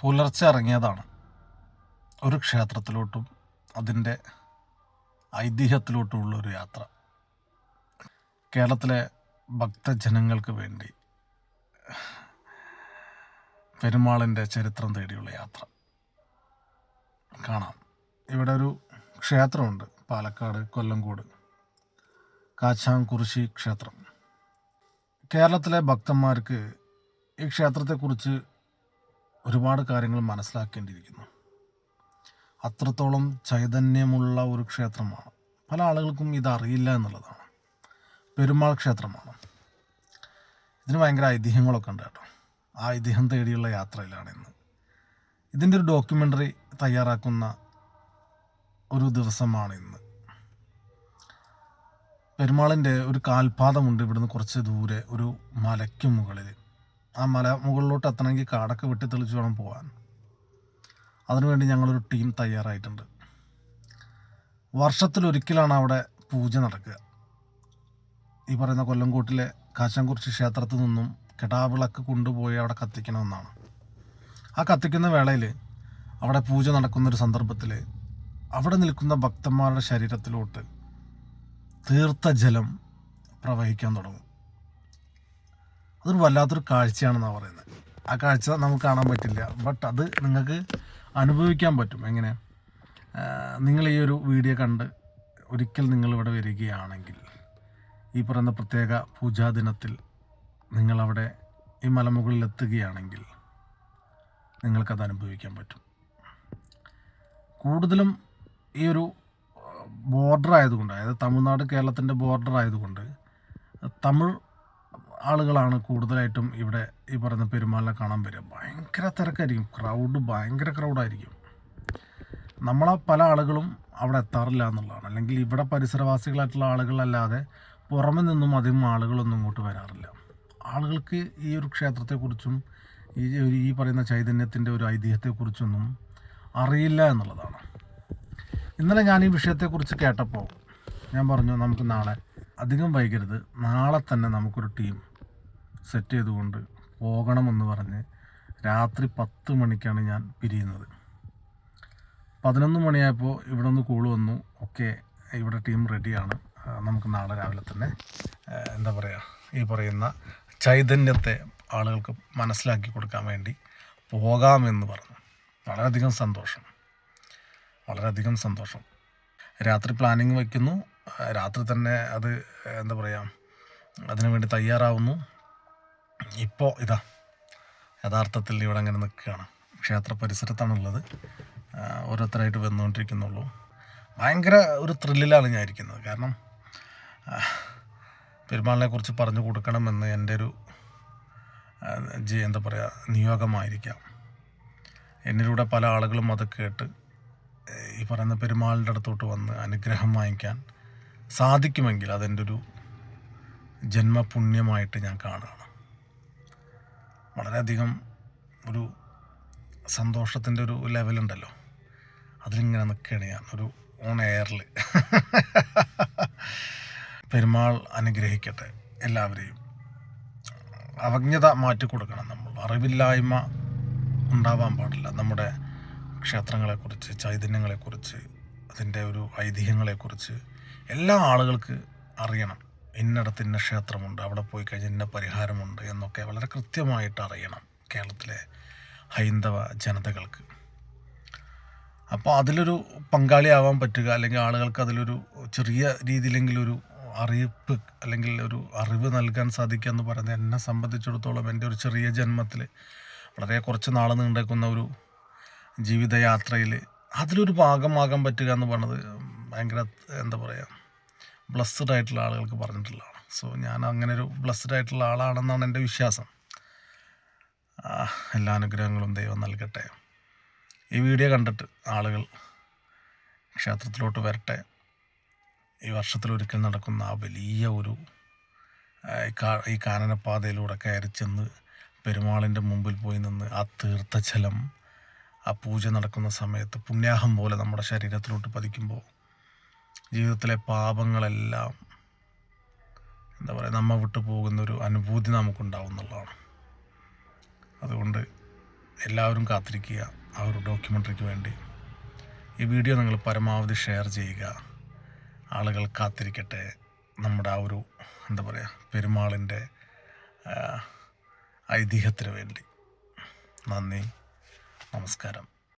പുലർച്ചെ ഇറങ്ങിയതാണ്. ഒരു ക്ഷേത്രത്തിലോട്ടും അതിന്റെ ഐതിഹ്യത്തിലോട്ടുമുള്ള ഒരു യാത്ര. കേരളത്തിലെ ഭക്തജനങ്ങൾക്ക് വേണ്ടി പെരുമാളിന്റെ ചരിത്രം തേടിയുള്ള യാത്ര. കാണാം. ഇവിടെ ഒരു ക്ഷേത്രമുണ്ട്. പാലക്കാട് കൊല്ലംകോട് കാച്ചാംകുറിശി ക്ഷേത്രം. കേരളത്തിലെ ഭക്തന്മാർക്ക് ഈ ക്ഷേത്രത്തെക്കുറിച്ച് ഒരുപാട് കാര്യങ്ങൾ മനസ്സിലാക്കേണ്ടിയിരിക്കുന്നു. അത്രത്തോളം ചൈതന്യമുള്ള ഒരു ക്ഷേത്രമാണ്. പല ആളുകൾക്കും ഇതറിയില്ല എന്നുള്ളതാണ്. പെരുമാൾ ക്ഷേത്രമാണ്. ഇതിന് ഭയങ്കര ഐതിഹ്യങ്ങളൊക്കെ ഉണ്ട് കേട്ടോ. ആ ഐതിഹ്യം തേടിയുള്ള യാത്രയിലാണ് ഇന്ന്. ഇതിന്റെ ഒരു ഡോക്യുമെന്ററി തയ്യാറാക്കുന്ന ഒരു ദിവസമാണ് ഇന്ന്. പെരുമാളിന്റെ ഒരു കാൽപാദമുണ്ട് ഇവിടുന്ന് കുറച്ച് ദൂരെ ഒരു മലയ്ക്ക് മുകളിൽ. ആ മല മുകളിലോട്ട് എത്തണമെങ്കിൽ കാടൊക്കെ വെട്ടി തെളിച്ച് വേണം പോകാൻ. അതിനുവേണ്ടി ഞങ്ങളൊരു ടീം തയ്യാറായിട്ടുണ്ട്. വർഷത്തിലൊരിക്കലാണ് അവിടെ പൂജ നടക്കുക. ഈ പറയുന്ന കൊല്ലംകോട്ടിലെ കാശംകുറിച്ച് ക്ഷേത്രത്തിൽ നിന്നും കെടാവിളക്ക് കൊണ്ടുപോയി അവിടെ കത്തിക്കണമെന്നാണ്. ആ കത്തിക്കുന്ന വേളയിൽ അവിടെ പൂജ നടക്കുന്നൊരു സന്ദർഭത്തിൽ അവിടെ നിൽക്കുന്ന ഭക്തന്മാരുടെ ശരീരത്തിലോട്ട് തീർത്ത ജലം പ്രവഹിക്കാൻ തുടങ്ങും. അതൊരു വല്ലാത്തൊരു കാഴ്ചയാണെന്നാണ് പറയുന്നത്. ആ കാഴ്ച നമുക്ക് കാണാൻ പറ്റില്ല. ബട്ട് അത് നിങ്ങൾക്ക് അനുഭവിക്കാൻ പറ്റും. എങ്ങനെ? നിങ്ങൾ ഈ ഒരു വീഡിയോ കണ്ട് ഒരിക്കൽ നിങ്ങളിവിടെ വരികയാണെങ്കിൽ ഈ പറയുന്ന പ്രത്യേക പൂജാദിനത്തിൽ നിങ്ങളവിടെ ഈ മലമുകളിൽ എത്തുകയാണെങ്കിൽ നിങ്ങൾക്കത് അനുഭവിക്കാൻ പറ്റും. കൂടുതലും ഈ ഒരു ബോർഡർ ആയതുകൊണ്ട് അതായത് തമിഴ്നാട് കേരളത്തിന്റെ ബോർഡർ ആയതുകൊണ്ട് തമിഴ് ആളുകളാണ് കൂടുതലായിട്ടും ഇവിടെ ഈ പറയുന്ന പെരുമാളിനെ കാണാൻ വരിക. ഭയങ്കര തിരക്കായിരിക്കും. ക്രൗഡ് ഭയങ്കര ക്രൗഡായിരിക്കും നമ്മളെ പല ആളുകളും അവിടെ എത്താറില്ല എന്നുള്ളതാണ്. അല്ലെങ്കിൽ ഇവിടെ പരിസരവാസികളായിട്ടുള്ള ആളുകളല്ലാതെ പുറമെ നിന്നും അധികം ആളുകളൊന്നും ഇങ്ങോട്ട് വരാറില്ല. ആളുകൾക്ക് ഈ ഒരു ക്ഷേത്രത്തെക്കുറിച്ചും ഈ ഈ പറയുന്ന ചൈതന്യത്തിന്റെ ഒരു ഐതിഹ്യത്തെക്കുറിച്ചൊന്നും അറിയില്ല എന്നുള്ളതാണ്. ഇന്നലെ ഞാൻ ഈ വിഷയത്തെക്കുറിച്ച് കേട്ടപ്പോൾ ഞാൻ പറഞ്ഞു നമുക്ക് നാളെ അധികം വൈകരുത്. നാളെ തന്നെ നമുക്കൊരു ടീം സെറ്റ് ചെയ്തുകൊണ്ട് പോകണമെന്ന് പറഞ്ഞ് രാത്രി പത്ത് മണിക്കാണ് ഞാൻ പിരിയുന്നത്. പതിനൊന്ന് മണിയായപ്പോൾ ഇവിടെ നിന്ന് കൂൾ വന്നു. ഓക്കെ ഇവിടെ ടീം റെഡിയാണ് നമുക്ക് നാളെ രാവിലെ തന്നെ എന്താ പറയുക ഈ പറയുന്ന ചൈതന്യത്തെ ആളുകൾക്ക് മനസ്സിലാക്കി കൊടുക്കാൻ വേണ്ടി പോകാമെന്ന് പറഞ്ഞു. വളരെയധികം സന്തോഷം. വളരെയധികം സന്തോഷം. രാത്രി പ്ലാനിങ് വയ്ക്കുന്നു. രാത്രി തന്നെ അത് എന്താ പറയുക അതിനു വേണ്ടി തയ്യാറാവുന്നു. ഇപ്പോൾ ഇതാ യഥാർത്ഥത്തിൽ ഇവിടെ അങ്ങനെ നിൽക്കുകയാണ്. ക്ഷേത്ര പരിസരത്താണുള്ളത്. ഓരോരുത്തരായിട്ട് വന്നുകൊണ്ടിരിക്കുന്നുള്ളൂ. ഭയങ്കര ഒരു ത്രില്ലിലാണ് ഞാൻ ഇരിക്കുന്നത്. കാരണം ആ, പെരുമാളിനെ കുറിച്ച് പറഞ്ഞു കൊടുക്കണമെന്ന് എന്റെ ഒരു ജി- എന്താ പറയുക നിയോഗമായിരിക്കാം. എന്നിലൂടെ പല ആളുകളും അത് കേട്ട് ഈ പറയുന്ന പെരുമാളിന്റെ അടുത്തോട്ട് വന്ന് അനുഗ്രഹം വാങ്ങിക്കാൻ സാധിക്കുമെങ്കിൽ അതെന്റെ ഒരു ജന്മപുണ്യമായിട്ട് ഞാൻ കാണുകയാണ്. വളരെയധികം ഒരു സന്തോഷത്തിന്റെ ഒരു ലെവലുണ്ടല്ലോ. അതിലിങ്ങനെ നിൽക്കുകയാണ് ഞാൻ ഒരു ഓൺ എയറിൽ പെരുമാൾ അനുഗ്രഹിക്കട്ടെ എല്ലാവരെയും. അവജ്ഞത മാറ്റിക്കൊടുക്കണം നമ്മൾ. അറിവില്ലായ്മ ഉണ്ടാവാൻ പാടില്ല. നമ്മുടെ ക്ഷേത്രങ്ങളെക്കുറിച്ച് ചൈതന്യങ്ങളെക്കുറിച്ച് അതിന്റെ ഒരു ഐതിഹ്യങ്ങളെക്കുറിച്ച് എല്ലാ ആളുകൾക്ക് അറിയണം. ഇന്നടത്ത് ഇന്ന ക്ഷേത്രമുണ്ട് അവിടെ പോയി കഴിഞ്ഞാൽ ഇന്ന പരിഹാരമുണ്ട് എന്നൊക്കെ വളരെ കൃത്യമായിട്ട് അറിയണം കേരളത്തിലെ ഹൈന്ദവ ജനതകൾക്ക്. അപ്പോൾ അതിലൊരു പങ്കാളിയാവാൻ പറ്റുക അല്ലെങ്കിൽ ആളുകൾക്ക് അതിലൊരു ചെറിയ രീതിയിലെങ്കിലും ഒരു അറിയിപ്പ് അല്ലെങ്കിൽ ഒരു അറിവ് നൽകാൻ സാധിക്കുക എന്ന് പറയുന്നത് എന്നെ സംബന്ധിച്ചിടത്തോളം എന്റെ ഒരു ചെറിയ ജന്മത്തിൽ വളരെ കുറച്ച് നാൾ നീണ്ടേക്കുന്ന ഒരു ജീവിതയാത്രയിൽ അതിലൊരു ഭാഗമാകാൻ പറ്റുക എന്ന് പറയുന്നത് ഭയങ്കര എന്താ പറയുക ബ്ലസ്ഡ് ആയിട്ടുള്ള ആളുകൾക്ക് പറഞ്ഞിട്ടുള്ളതാണ്. സോ ഞാൻ അങ്ങനെ ഒരു ബ്ലസ്ഡ് ആയിട്ടുള്ള ആളാണെന്നാണ് എന്റെ വിശ്വാസം. എല്ലാ അനുഗ്രഹങ്ങളും ദൈവം നൽകട്ടെ. ഈ വീഡിയോ കണ്ടിട്ട് ആളുകൾ ക്ഷേത്രത്തിലോട്ട് വരട്ടെ. ഈ വർഷത്തിലൊരിക്കൽ നടക്കുന്ന ആ വലിയ ഒരു ഈ കാനനപ്പാതയിലൂടെ കയറി ചെന്ന് പെരുമാളിന്റെ മുമ്പിൽ പോയി നിന്ന് ആ തീർത്ഥജലം ആ പൂജ നടക്കുന്ന സമയത്ത് പുണ്യാഹം പോലെ നമ്മുടെ ശരീരത്തിലോട്ട് പതിക്കുമ്പോൾ ജീവിതത്തിലെ പാപങ്ങളെല്ലാം എന്താ പറയുക നമ്മ വിട്ടു പോകുന്ന ഒരു അനുഭൂതി നമുക്കുണ്ടാവും എന്നുള്ളതാണ്. അതുകൊണ്ട് എല്ലാവരും കാത്തിരിക്കുക ആ ഒരു ഡോക്യുമെന്ററിക്ക് വേണ്ടി. ഈ വീഡിയോ നിങ്ങൾ പരമാവധി ഷെയർ ചെയ്യുക. ആളുകൾ കാത്തിരിക്കട്ടെ. നമ്മുടെ ആ ഒരു എന്താ പറയുക പെരുമാളിന്റെ ഐതിഹ്യത്തിന് വേണ്ടി. നന്ദി. നമസ്കാരം.